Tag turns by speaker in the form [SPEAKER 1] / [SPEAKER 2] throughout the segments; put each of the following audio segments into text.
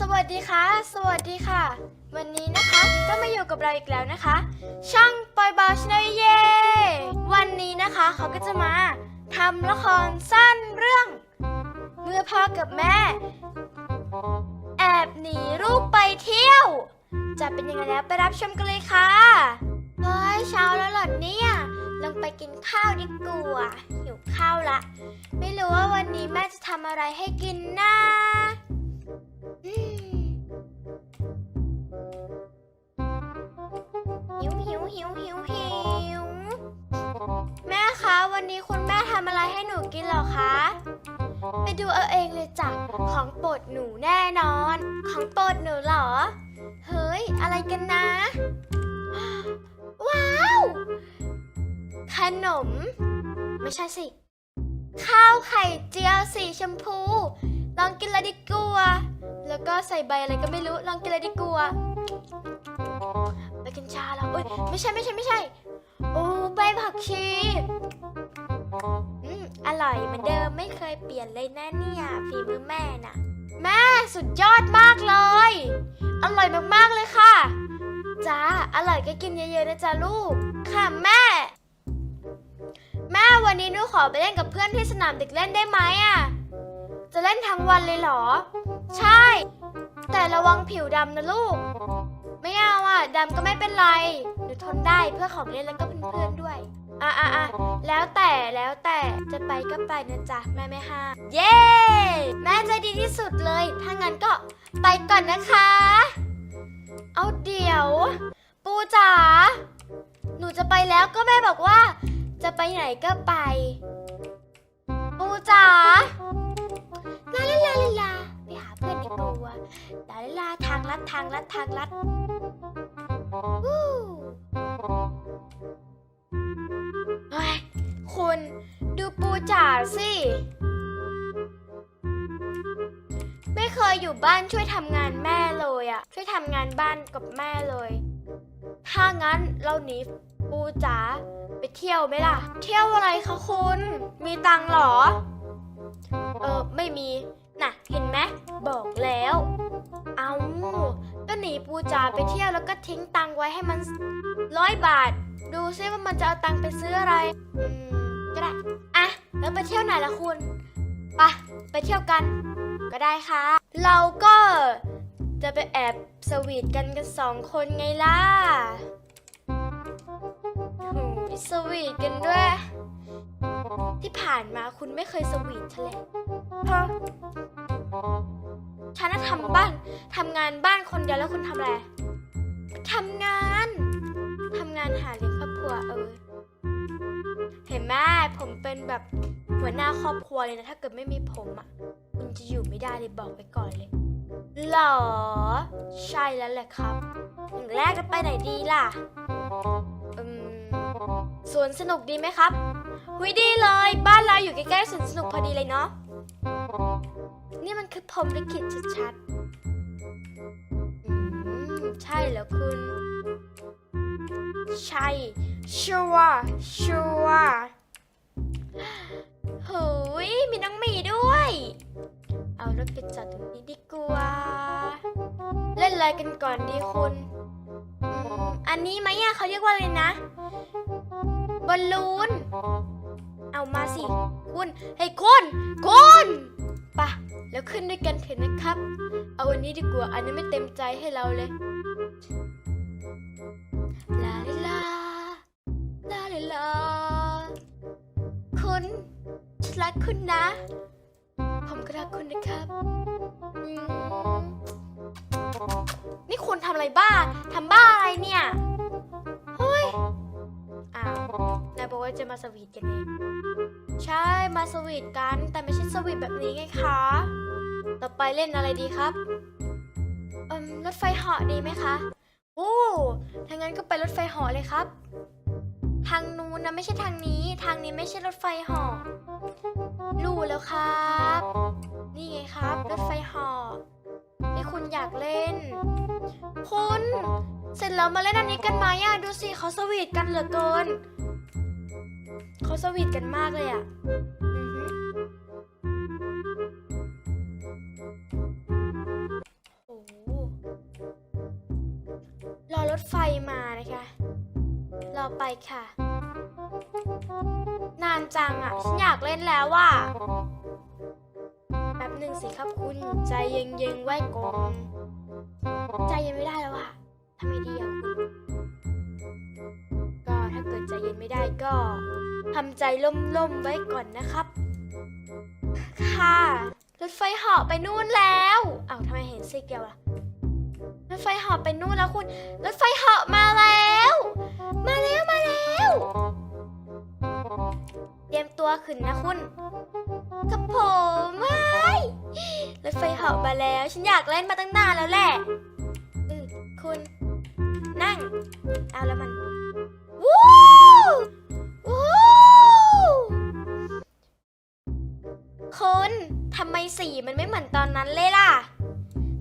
[SPEAKER 1] สวัสดีค่ะ สวัสดีค่ะ วันนี้นะคะก็มาอยู่กับเราอีกแล้วนะคะ ช่างปอยบาชนเย่วันนี้นะคะเขาก็จะมาทำละครสั้นเรื่อง เมื่อพ่อกับแม่ แอบหนีลูกไปเที่ยว จะเป็นยังไงแล้วไปรับชมกันเลยค่ะเฮ้ยเช้าแล้วหรอเนี่ยลงไปกินข้าวดีกว่าหิวข้าวละ ไม่รู้ว่าวันนี้แม่จะทำอะไรให้กินนะ คะ ไปดูเอาเองเลยจ้ะ ของโปรดหนูแน่นอน ของโปรดหนูเหรอ เฮ้ย อะไรกันนะ ว้าว ขนม ไม่ใช่สิ ข้าวไข่เจียวสีชมพู ลองกินเลยดีกว่าแล้วก็ใส่ใบอะไรก็ไม่รู้ ลองกินเลยดีกว่าใบกัญชาแล้วเอ้ย ไม่ใช่ไม่ใช่ไม่ใช่ โอ้ใบผักชี อร่อยเหมือนเดิมไม่เคยเปลี่ยนเลยนะเนี่ยฝีมือแม่น่ะ แม่สุดยอดมากเลย อร่อยมากๆเลยค่ะจ้าอร่อยก็กินเยอะๆนะจ๊ะลูก ค่ะแม่ แม่วันนี้หนูขอไปเล่นกับเพื่อนที่สนามเด็กเล่นได้ไหมอะ จะเล่นทั้งวันเลยเหรอ ใช่ แต่ระวังผิวดำนะลูก ไม่เอาอะดำก็ไม่เป็นไรหนูทนได้เพื่อของเล่นแล้วก็เพื่อนๆด้วย อะอะอะแล้วแต่แล้วแต่จะไปก็ไปนะจ๊ะแม่ไม่ห้ามเย้แม่ใจดีที่สุดเลย ถ้างั้นก็ไปก่อนนะคะ เอาเดี๋ยว ปูจ๋าหนูจะไปแล้วก็แม่บอกว่า จะไปไหนก็ไป ปูจ๋าลาลาลาลาลาไปหาเพื่อนดีกว่าลาลาลาทางลัดทางลัดทางลัดวู้ เฮ้ยคุณดูปูจ๋าสิ ไม่เคยอยู่บ้านช่วยทำงานแม่เลยอะช่วยทำงานบ้านกับแม่เลย ถ้างั้นเราหนีปูจ๋าไปเที่ยวไหมล่ะ เที่ยวอะไรคะคุณ มีตังหรอ เออไม่มี น่ะ เห็นไหมบอกแล้ว เอาก็หนีปูจ๋าไปเที่ยวแล้วก็ทิ้งตังไว้ให้มันร้อยบาท ดูซิว่ามันจะเอาตังค์ไปซื้ออะไร อืม ก็ได้ อะ แล้วไปเที่ยวไหนล่ะคุณ ไปะไปเที่ยวกัน ก็ได้ค่ะ เราก็จะไปแอบสวีทกันกันสองคนไงล่ะหูยสวีทกันด้วย ที่ผ่านมาคุณไม่เคยสวีทฉันเลยเพราะฉันน่ะทำบ้านทำงานบ้านคนเดียวแล้วคุณทำอะไรทำงานทำงานหาเลี้ยง ครัวเออ เห็นไหมผมเป็นแบบหัวหน้าครอบครัวเลยนะ ถ้าเกิดไม่มีผมอะคุณจะอยู่ไม่ได้เลยบอกไปก่อนเลยหรอ ใช่แล้วแหละครับอย่างแรกจะไปไหนดีล่ะอืมสวนสนุกดีไหมครับหุยดีเลย บ้านเราอยู่ใกล้ๆสวนสนุกพอดีเลยเนาะนี่มันคือผมลิขิตชัดๆใช่แล้วคุณ ใช่ชัวร์ชัวร์หูยมีน้องหมีด้วย เอารถไปจอดตรงนี้ดีกว่า เล่นอะไรกันก่อนดีคุณ อันนี้ไหมอะเขาเรียกว่าอะไรนะ บอลลูน เอามาสิ คุณเฮ้ยคุณคุณปะแล้วขึ้นด้วยกันเถอะนะครับ เอาอันนี้ดีกว่า อันนี้ไม่เต็มใจให้เราเลยลา ลิลาลาลิลาคุณฉันรักคุณนะ ผมก็รักคุณนะครับอืมนี่คุณทำอะไรบ้าทำบ้าอะไรเนี่ย เฮ้ย อ้าวนายบอกว่าจะมาสวีทกันเองใช่ มาสวีทกัน แต่ไม่ใช่สวีทแบบนี้ไงคะ ต่อไปเล่นอะไรดีครับเอืมรถไฟเหาะดีไหมคะ โอ้ถ้างั้นก็ไปรถไฟเหาะเลยครับ ทางนู้นนะไม่ใช่ทางนี้ ทางนี้ไม่ใช่รถไฟหอรู้แล้วครับ นี่ไงครับ รถไฟหอที่คุณอยากเล่น คุณเสร็จแล้วมาเล่นอันนี้กันไหมอะดูสิเขาสวีทกันเหลือเกินเขาสวีทกันมากเลยอะรอรถไฟมา นะคะรอไปค่ะ นานจังอะ ฉันอยากเล่นแล้วว่ะแป๊บหนึ่งสิครับคุณ ใจเย็นๆไว้ก่อนใจเย็นไม่ได้แล้วอะทำไมดีอะก็ถ้าเกิดใจเย็นไม่ได้ก็ทำใจล่มๆไว้ก่อนนะครับ ค่ะรถไฟเหาะไปนู่นแล้ว เอ้าทำไมเห็นซิกเดียวล่ะรถไฟเหาะไปนู่นแล้วคุณ รถไฟเหาะมาแล้ว มาแล้วมาแล้ว เตรียมตัวขึ้นนะคุณ กับผมไม่รถไฟเหาะมาแล้ว ฉันอยากเล่นมาตั้งนานแล้วแหละอือคุณ นั่ง เอาแล้วมันวู้วู้คุณทำไมสีมันไม่เหมือนตอนนั้นเลยล่ะ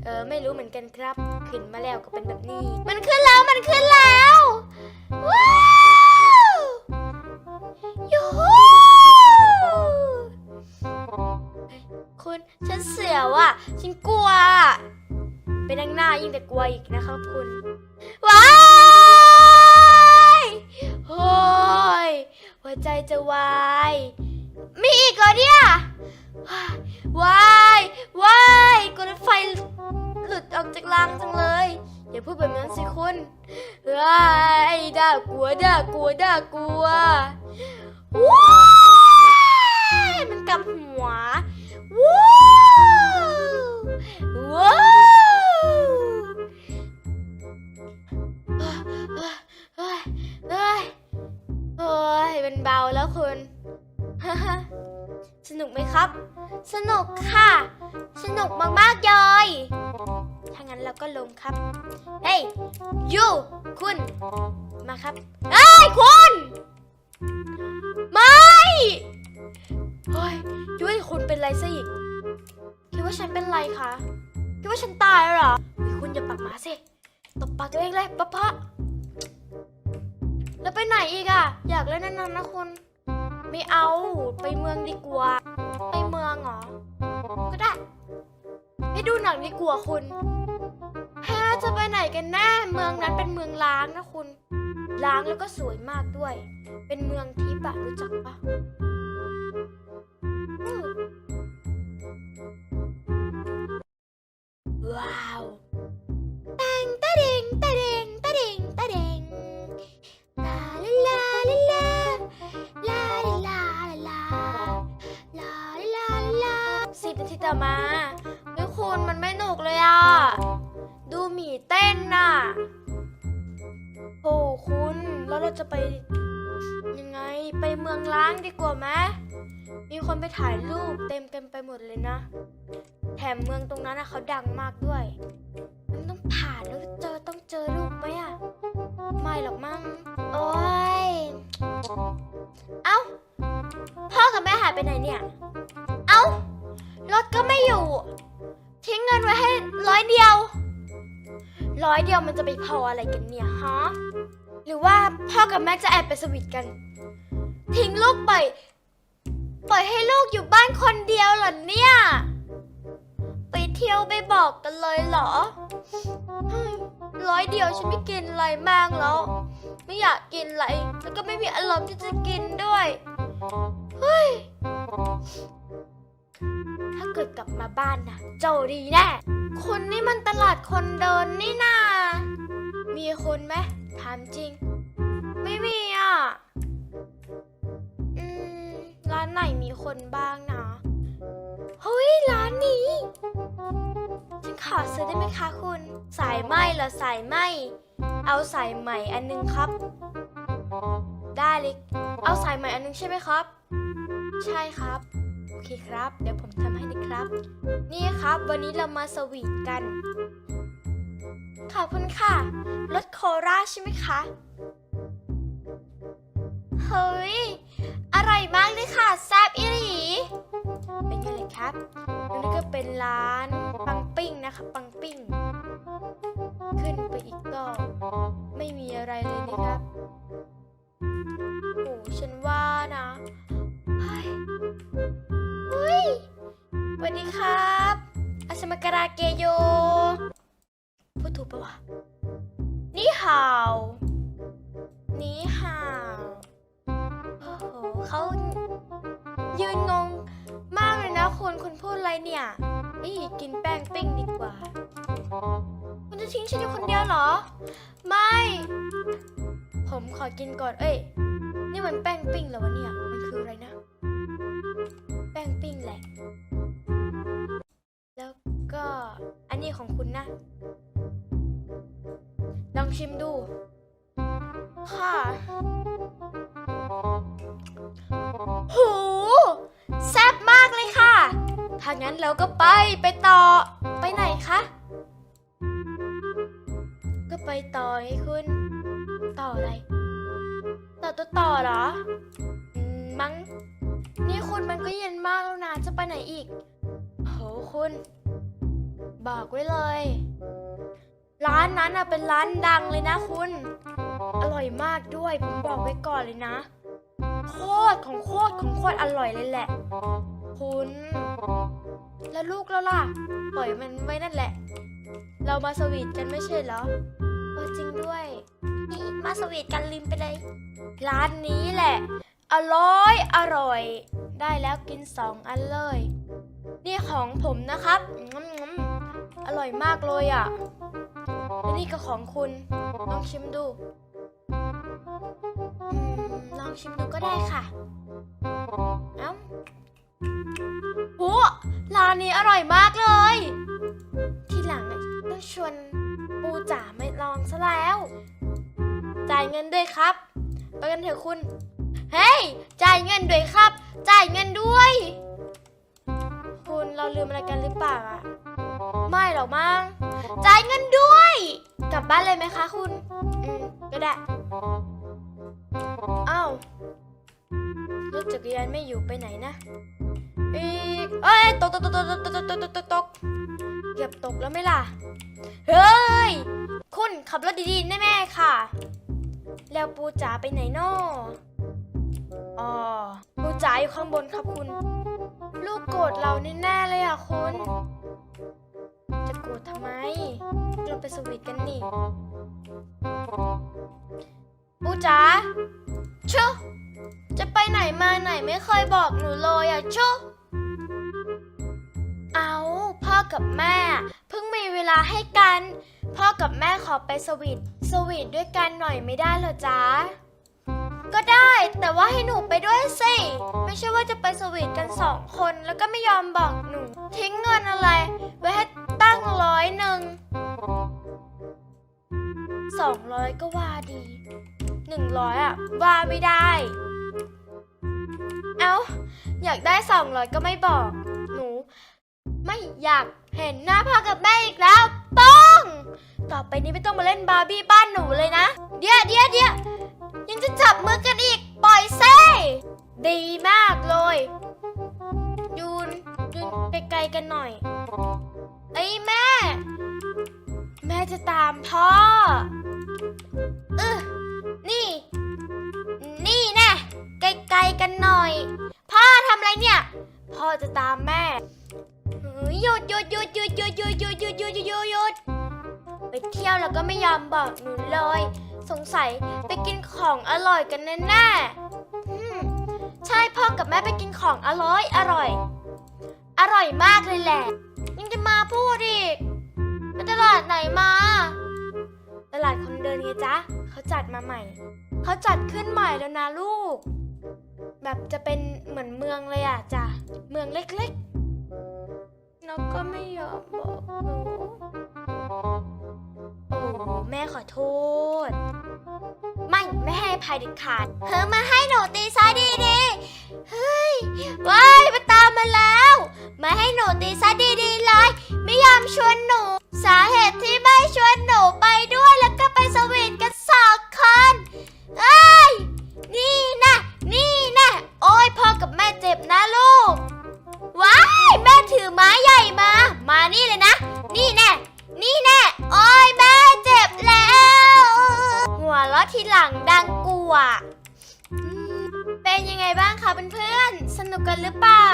[SPEAKER 1] เออ ไม่รู้เหมือนกันครับ ขึ้นมาแล้วก็เป็นแบบนี้ มันขึ้นแล้วมันขึ้นแล้ว ว้าวยูฮูคุณฉันเสียวอะ ฉันกลัวไปนั่งหน้ายิ่งแต่กลัวอีกนะครับคุณ ว้ายโอ้ยหัวใจจะวาย มีอีกเหรอเนี่ย ว้าย aku. ไรซะอีก คิดว่าฉันเป็นไรคะ คิดว่าฉันตายแล้วเหรอคุณอย่าปากหมาสิ ตบปากตัวเองเลยปะปะแล้วไปไหนอีกอะอยากเล่นนานๆนะคุณ ไม่เอา ไปเมืองดีกว่า ไปเมืองเหรอ ก็ได้ให้ดูหนังดีกว่าคุณแพ้จะไปไหนกันแน่ เมืองนั้นเป็นเมืองล้างนะคุณ ล้างแล้วก็สวยมากด้วย เป็นเมืองทิพย์อะรู้จักปะ คุณแล้วเราจะไปยังไงไปเมืองล้างดีกว่าไหมมีคนไปถ่ายรูปเต็มเต็มไปหมดเลยนะ แถมเมืองตรงนั้นนะเขาดังมากด้วย มันต้องผ่านแล้วเจอต้องเจอรูปไหมอะไม่หรอกมั้งโอ้ยเอ้าพ่อกับแม่หายไปไหนเนี่ย เอ้ารถก็ไม่อยู่ ทิ้งเงินไว้ให้ร้อยเดียว ร้อยเดียวมันจะไปพออะไรกันเนี่ยฮะ หรือว่าพ่อกับแม่จะแอบไปสวีทกัน ทิ้งลูกไป ปล่อยให้ลูกอยู่บ้านคนเดียวเหรอเนี่ย ไปเที่ยวไปบอกกันเลยเหรอ ร้อยเดียวฉันไม่กินอะไรมากแล้ว ไม่อยากกินอะไร แล้วก็ไม่มีอารมณ์ที่จะกินด้วย เฮ้ย ถ้าเกิดกลับมาบ้านนะเจ้าดีแน่คนนี่มันตลาดคนเดินนี่นา มีคนไหมถามจริง ไม่มีอะ อืม ร้านไหนมีคนบ้างนะ เฮ้ย ร้านนี้ ฉันขอซื้อได้ไหมคะคุณ สายไหมเหรอสายไหม เอาสายใหม่อันนึงครับ ได้เลยเอาสายใหม่อันนึงใช่ไหมครับ ใช่ครับ โอเคครับ เดี๋ยวผมทำให้นะครับ นี่ครับ วันนี้เรามาสวีทกัน ขอบคุณค่ะ รถโคราชใช่ไหมคะ เฮ้ย อร่อยมากเลยค่ะ แซบอีหลีเป็นไงเลยครับนนี้ก็เป็นร้านปังปิ้งนะคะปังปิ้ง ขึ้นไปอีกก็ไม่มีอะไรเลยนะครับ โอ้ฉันว่านะเฮ้ยเฮ้ยสวัสดีครับ อาสมากราเกโย ถูกปะวะนี่ห่าว นี่ห่าวโอ้โหเขายืนงงมากเลยนะคุณคุณพูดอะไรเนี่ยนี่กินแป้งปิ้งดีกว่า คุณจะทิ้งฉันอยู่คนเดียวเหรอ ไม่ ผมขอกินก่อน เอ้ย นี่มันแป้งปิ้งเหรอวะเนี่ย มันคืออะไรนะ แป้งปิ้งแหละ แล้วก็อันนี้ของคุณนะ ชิมดู ค่ะหูแซ่บมากเลยค่ะ ถ้างั้นเราก็ไปไปต่อ ไปไหนคะ ก็ไปต่อไงคุณ ต่ออะไร ต่อตัวต่อเหรอมมั้งนี่คุณมันก็เย็นมากแล้วนะจะไปไหนอีก โหคุณ บอกไว้เลย ร้านนั้นอะเป็นร้านดังเลยนะคุณ อร่อยมากด้วยผมบอกไว้ก่อนเลยนะ โคตรของโคตรของโคตรอร่อยเลยแหละ คุณ แล้วลูกแล้วล่ะ ปล่อยมันไว้นั่นแหละ เรามาสวีทกันไม่ใช่เหรอเออจริงด้วยนี่มาสวีทกันลืมไปเลย ร้านนี้แหละ อร่อยอร่อย ได้แล้วกินสองอันเลย นี่ของผมนะครับงั้ม อร่อยมากเลยอะ และนี่ก็ของคุณ ลองชิมดูอืมลองชิมดูก็ได้ค่ะเอ้าโหร้านนี้อร่อยมากเลย ทีหลังอะต้องชวนปูจ๋ามาลองซะแล้ว จ่ายเงินด้วยครับ ไปกันเถอะคุณ เฮ้ย จ่ายเงินด้วยครับ จ่ายเงินด้วย คุณเราลืมอะไรกันหรือเปล่าอะ ไม่หรอกมั้งจ่ายเงินด้วย กลับบ้านเลยไหมคะคุณ อืม ก็ได้อ้าวรถจักรยานไม่อยู่ไปไหนนะอีกเอ้ยตกตกตกตกตกตกตกตกตกตกเกือบตกแล้วไม่ล่ะ เฮ้ย คุณขับรถดีๆแน่ๆค่ะ แล้วปูจ๋าไปไหนนออ๋อปูจ๋าอยู่ข้างบนครับคุณ ลูกโกรธเราแน่ๆเลยอะคุณ จะโกรธทำไม เราไปสวีทกันนี่ปูจ๋าชุจะไปไหนมาไหนไม่เคยบอกหนูเลยอะชุเอาพ่อกับแม่ เพิ่งมีเวลาให้กัน พ่อกับแม่ขอไปสวีทสวีทด้วยกันหน่อยไม่ได้เหรอจ๊ะก็ได้แต่ว่าให้หนูไปด้วยสิ ไม่ใช่ว่าจะไปสวีทกันสองคน แล้วก็ไม่ยอมบอกหนู ทิ้งเงินอะไร ไว้ให้ ตั้งร้อยหนึ่งสองร้อยก็ว่าดีหนึ่งร้อยอะว่าไม่ได้ เอา้า อยากได้สองร้อยก็ไม่บอก หนู ไม่อยากเห็นหน้าพ่อกับแม่อีกแล้วป้อง ต่อไปนี้ไม่ต้องมาเล่นบาร์บี้บ้านหนูเลยนะ เดี๋ยวเดี๋ยวเดี๋ยวยังจะจับมือกันอีก ปล่อยเซ่ดีมากเลยยืนยืนไปไกลกันหน่อย ไอ้ยแม่ แม่จะตามพ่อเออนี่ นี่แน่ไกลๆกันหน่อย พ่อทำอะไรเนี่ย พ่อจะตามแม่หยุดหยุดหยุดหยุดหยุดหยุดหยุดหยุดหยุดหยุดหยุดหยุดไปเที่ยวแล้วก็ไม่ยอมบอกหนูเลย สงสัยไปกินของอร่อยกันแน่ๆอืมใช่พ่อกับแม่ไปกินของอร่อยอร่อย อร่อยมากเลยแหละ จะมาพูดอีกไปตลาดไหนมา ตลาดคนเดินไงจ๊ะเขาจัดมาใหม่ เขาจัดขึ้นใหม่แล้วนะลูก แบบจะเป็นเหมือนเมืองเลยอะจ้ะเมืองเล็กๆนกก็ไม่ยอมบอกหนูโอ้แม่ขอโทษ ไม่ไม่ให้อภัยเด็ดขาดเธอมาให้หนูตีซ้ายดีดีๆเฮ้ยว้ายมาตามมาแล้ว มาให้หนูตีซ้ายดีดีๆเลย ไม่ยอมชวนหนู สาเหตุที่ไม่ชวนหนูไปด้วยแล้วก็ไปสวีทกันสองคนเอ้ยนี่นะนี่นะโอ้ยพ่อกับแม่เจ็บนะลูก ว้ายแม่ถือไม้ใหญ่มา มานี่เลยนะ นี่แน่นี่แน่โอ้ยแม่เจ็บแล้ว หัวเราะทีหลังดังกว่าอืมเป็นยังไงบ้างคะเพื่อนๆ สนุกกันหรือเปล่า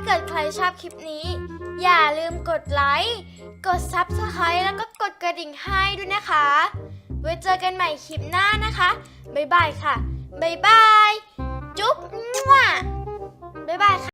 [SPEAKER 1] าเกิดใครชอบคลิปนี้ อย่าลืมกดไลค์ กด Subscribe แล้วก็กดกระดิ่งให้ด้วยนะคะ ไว้เจอกันใหม่คลิปหน้านะคะ บ๊ายบายค่ะ บ๊ายบาย จุ๊บมั่วบ๊ายบายค่ะ